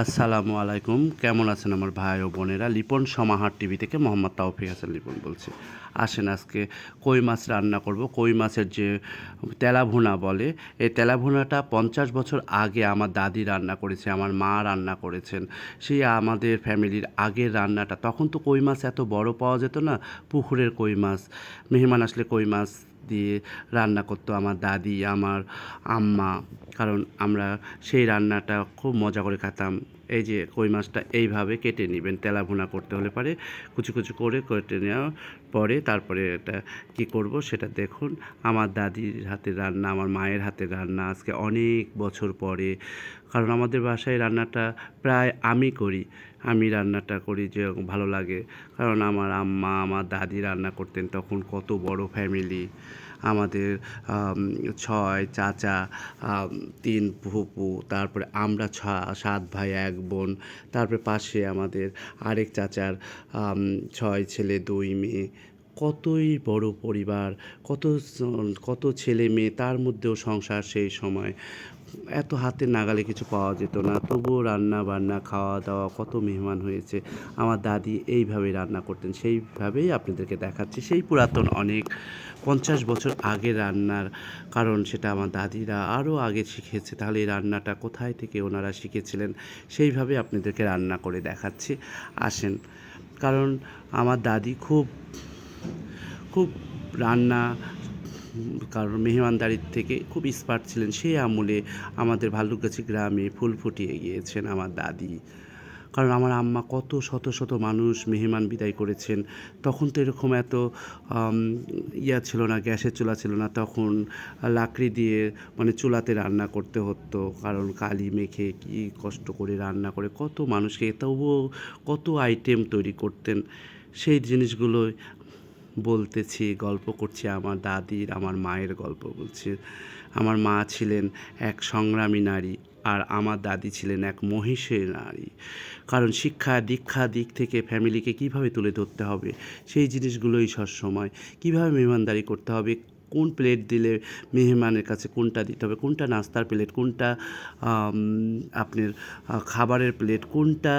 আসসালামু আলাইকুম। কেমন আছেন আমার ভাই ও বোনেরা? লিপন, সমাহার টিভি থেকে মোহাম্মদ তাওফিক হাসান লিপন বলছি। আসেন আজকে। কই মাছ রান্না করব? কই মাছের যে তেলা ভুনা বলে, এই তেলা ভুনাটা পঞ্চাশ বছর আগে আমার দাদি রান্না করেছে, আমার মা রান্না করেছেন। সেই আমাদের ফ্যামিলির আগের রান্নাটা। তখন তো কই মাছ এত বড় পাওয়া যেত না, পুকুরের কই মাছ, মেহমান আসলে কই মাছ দিয়ে রান্না করতো আমার দাদি, আমার আম্মা। কারণ আমরা সেই রান্নাটা খুব মজা করে খেতাম। এই যে কই মাছটা এইভাবে কেটে নেবেন তেলা ভুনা করতে হলে পারে, কুচি কুচি করে কেটে নেওয়ার পরে তারপরে এটা কি করব সেটা দেখুন। আমার দাদির হাতের রান্না, আমার মায়ের হাতের রান্না আজকে অনেক বছর পরে কারণ আমাদের বাসায় রান্নাটা প্রায় আমি করি। আমি রান্নাটা করি যে ভালো লাগে। কারণ আমার আম্মা, আমার দাদি রান্না করতেন তখন কত বড় ফ্যামিলি আমাদের ছয় চাচা তিন ফুপু, তারপরে আমরা ছ, সাত ভাই, এক বোন, তারপরে পাশে আমাদের আরেক চাচার ছয় ছেলে, দুই মেয়ে। কতই বড় পরিবার, কত কত ছেলে মেয়ে, তার মধ্যেও সংসার সেই সময়। এত হাতের নাগালে কিছু পাওয়া যেত না। তবুও রান্না বান্না খাওয়া দাওয়া কত মেহমান হয়েছে। আমার দাদি এইভাবে রান্না করতেন, সেইভাবেই আপনাদেরকে দেখাচ্ছি। সেই পুরাতন অনেক পঞ্চাশ বছর আগে রান্নার কারণ সেটা আমার দাদিরা আরও আগে শিখেছে। তাহলে এই রান্নাটা কোথায় থেকে ওনারা শিখেছিলেন সেইভাবে আপনাদেরকে রান্না করে দেখাচ্ছি। আসেন, কারণ আমার দাদি খুব খুব রান্না, কারণ মেহমানদারির থেকে খুব এক্সপার্ট ছিলেন সেই আমলে আমাদের ভাল্লুকগাছি গ্রামে ফুল ফুটিয়ে গিয়েছেন আমার দাদি। কারণ আমার আম্মা কত শত শত মানুষ মেহমান বিদায় করেছেন। তখন তো এরকম এত ইয়া ছিল না, গ্যাসের চুলা ছিল না। তখন লাকড়ি দিয়ে মানে চুলাতে রান্না করতে হতো। কারণ কালি মেখে কি কষ্ট করে রান্না করে, কত মানুষকে, তবুও কত আইটেম তৈরি করতেন। সেই জিনিসগুলো বলতেছি, গল্প করছি আমার দাদির, আমার মায়ের গল্প বলছি। আমার মা ছিলেন এক সংগ্রামী নারী আর আমার দাদি ছিলেন এক মহিষের নারী। কারণ শিক্ষা, দীক্ষা দিক থেকে ফ্যামিলিকে কীভাবে তুলে ধরতে হবে? সেই জিনিসগুলোই সবসময়। কীভাবে মেহমানদারি করতে হবে? কোন প্লেট দিলে মেহমানের কাছে কোনটা দিতে হবে? কোনটা নাস্তার প্লেট? কোনটা আপনার খাবারের প্লেট? কোনটা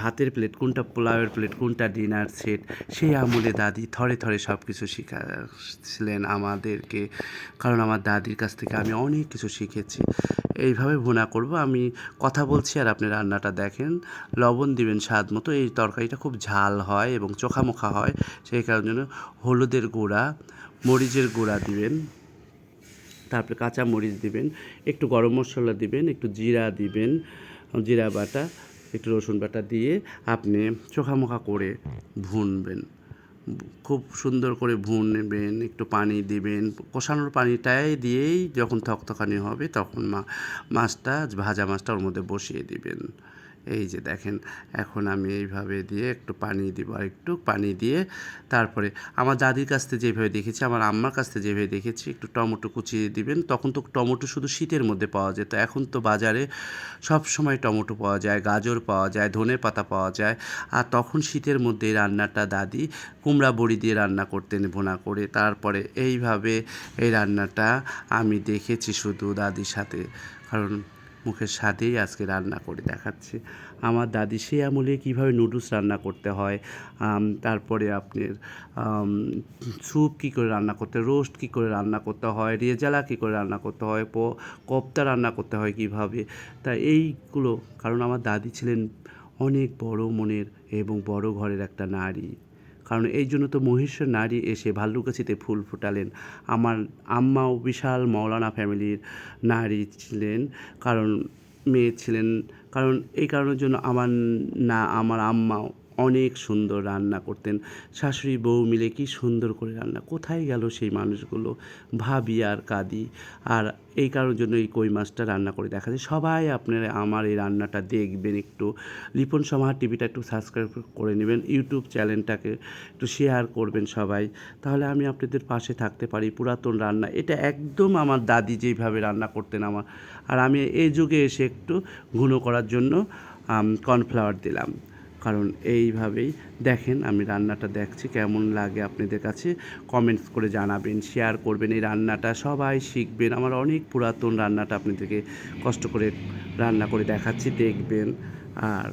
ভাতের প্লেট? কোনটা পোলাওয়ের প্লেট? কোনটা ডিনার সেট? সেই আমলে দাদি থরে থরে সব কিছু শিখাচ্ছিলেন আমাদেরকে। কারণ আমার দাদির কাছ থেকে আমি অনেক কিছু শিখেছি। এইভাবে ভুনা করব। আমি কথা বলছি আর আপনি রান্নাটা দেখেন। লবণ দিবেন স্বাদ মতো। এই তরকারিটা খুব ঝাল হয় এবং চোখামোখা হয়। সেই কারণে হলুদের গুঁড়া, মরিচের গুঁড়া দিবেন। তারপরে কাঁচা মরিচ দিবেন। একটু গরম মশলা দিবেন, একটু জিরা দিবেন, জিরা বাটা, একটু রসুন বাটা দিয়ে আপনি চোখামোখা করে ভুনবেন। খুব সুন্দর করে ভুনবেন একটু পানি দিবেন। কষানোর পানিটাই দিয়েই যখন থকথকানি হবে তখন মা, মাছটা, ভাজা মাছটা ওর মধ্যে বসিয়ে দিবেন। এই যে দেখেন, এখন আমি এইভাবে দিয়ে একটু পানি দিব আর একটু পানি দিয়ে তারপরে আমার দাদির কাছ থেকে যেভাবে দেখেছি, আমার আম্মার কাছ থেকে যেভাবে দেখেছি, একটু টমেটো কুচিয়ে দিবেন। তখন তো টমেটো শুধু শীতের মধ্যে পাওয়া যেত, এখন তো বাজারে সব সময় টমেটো পাওয়া যায়, গাজর পাওয়া যায়, ধনে পাতা পাওয়া যায়। আর তখন শীতের মধ্যে রান্নাটা দাদি কুমড়া বড়ি দিয়ে রান্না করতেন, ভোনা করে। তারপরে এইভাবে এই রান্নাটা আমি দেখেছি শুধু দাদির সাথে। কারণ মুখের স্বাদেই আজকে রান্না করে দেখাচ্ছি। আমার দাদি সেই আমলে কীভাবে নুডলস রান্না করতে হয় তারপরে আপনার স্যুপ কী করে রান্না করতে, রোস্ট কী করে রান্না করতে হয়, রেজালা কী করে রান্না করতে হয় কোপ্তা রান্না করতে হয় কীভাবে? তা এইগুলো, কারণ আমার দাদি ছিলেন অনেক বড় মনের এবং বড় ঘরের একটা নারী। কারণ এই জন্য তো মহিষের নারী এসে ভাল্লুকাছিতে ফুল ফোটালেন। আমার আম্মাও বিশাল মৌলানা ফ্যামিলির নারী ছিলেন, কারণ মেয়ে ছিলেন, কারণ এই কারণের জন্য আমার না, আমার আম্মাও অনেক সুন্দর রান্না করতেন। শাশুড়ি বউ মিলে কি সুন্দর করে রান্না, কোথায় গেল সেই মানুষগুলো? ভাবি আর কাঁদি। আর এই কারণের জন্য এই কই মাছটা রান্না করে দেখা যায়। সবাই আপনারা আমার এই রান্নাটা দেখবেন একটু। লিপন সমাহার টিভিটা একটু সাবস্ক্রাইব করে নেবেন। ইউটিউব চ্যানেলটাকে একটু শেয়ার করবেন সবাই। তাহলে আমি আপনাদের পাশে থাকতে পারি। পুরাতন রান্না। এটা একদম আমার দাদি যেইভাবে রান্না করতেন আমার। আর আমি এই যুগে এসে একটু ঘুনো করার জন্য কর্নফ্লাওয়ার দিলাম। কারণ এইভাবেই দেখেন আমি রান্নাটা দেখছি, কেমন লাগে আপনাদের কাছে? কমেন্টস করে জানাবেন শেয়ার করবেন। এই রান্নাটা সবাই শিখবেন। আমার অনেক পুরাতন রান্নাটা আপনাদেরকে কষ্ট করে রান্না করে দেখাচ্ছি, দেখবেন। আর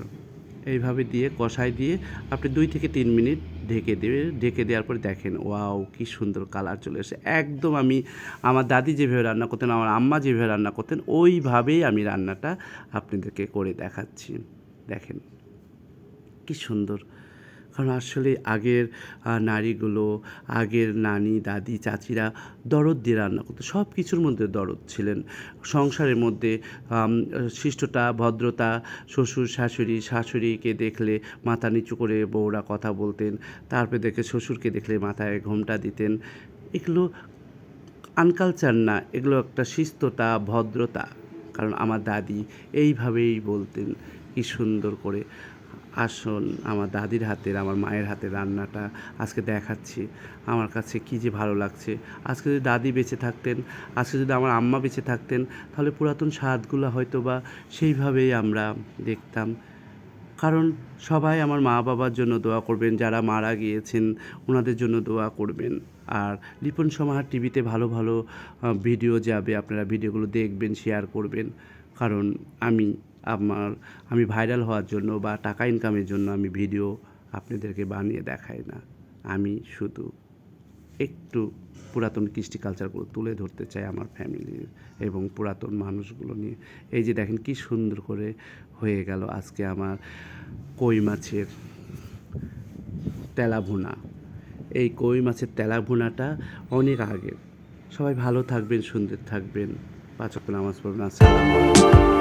এইভাবে দিয়ে, কষাই দিয়ে আপনি দুই থেকে তিন মিনিট ঢেকে দেবে ঢেকে দেওয়ার পরে দেখেন, ওয়াও, কি সুন্দর কালার চলে এসে একদম আমি, আমার দাদি যেভাবে রান্না করতেন, আমার আম্মা যেভাবে রান্না করতেন, ওইভাবেই আমি রান্নাটা আপনাদেরকে করে দেখাচ্ছি। দেখেন। কি সুন্দর। কারণ আসলে আগের নারীগুলো, আগের নানি, দাদি, চাচিরা দরদ দিয়ে রান্না করতো। সব কিছুর মধ্যে দরদ ছিলেন। সংসারের মধ্যে শিষ্টতা ভদ্রতা, শ্বশুর, শাশুড়ি, শাশুড়িকে দেখলে মাথা নিচু করে বউরা কথা বলতেন, তারপরে দেখে শ্বশুরকে দেখলে মাথায় ঘোমটা দিতেন। এগুলো আনকালচার না, এগুলো একটা শিস্ততা ভদ্রতা। কারণ আমার দাদি এইভাবেই বলতেন, কি সুন্দর করে। আসুন আমার দাদির হাতের, আমার মায়ের হাতের রান্নাটা আজকে দেখাচ্ছি। আমার কাছে কী যে ভালো লাগছে। আজকে যদি দাদি বেঁচে থাকতেন, আজকে যদি আমার আম্মা বেঁচে থাকতেন, তাহলে পুরাতন স্বাদগুলো হয়তো বা সেইভাবেই আমরা দেখতাম। কারণ সবাই আমার মা বাবার জন্য দোয়া করবেন, যারা মারা গিয়েছেন ওনাদের জন্য দোয়া করবেন। আর লিপন সমাহার টিভিতে ভালো ভালো ভিডিও যাবে, আপনারা ভিডিওগুলো দেখবেন, শেয়ার করবেন। কারণ আমি আমার, আমি ভাইরাল হওয়ার জন্য বা টাকা ইনকামের জন্য আমি ভিডিও আপনাদেরকে বানিয়ে দেখাই না। আমি শুধু একটু পুরাতন কৃষ্টি কালচারগুলো তুলে ধরতে চাই আমার ফ্যামিলির এবং পুরাতন মানুষগুলো নিয়ে। এই যে দেখেন কি সুন্দর করে হয়ে গেল আজকে আমার কই মাছের তেলা ভুনা। এই কই মাছের তেলা ভুনাটা অনেক আগের। সবাই ভালো থাকবেন, সুন্দর থাকবেন। পাঁচক নামাজ পড়বেন। আসসালামু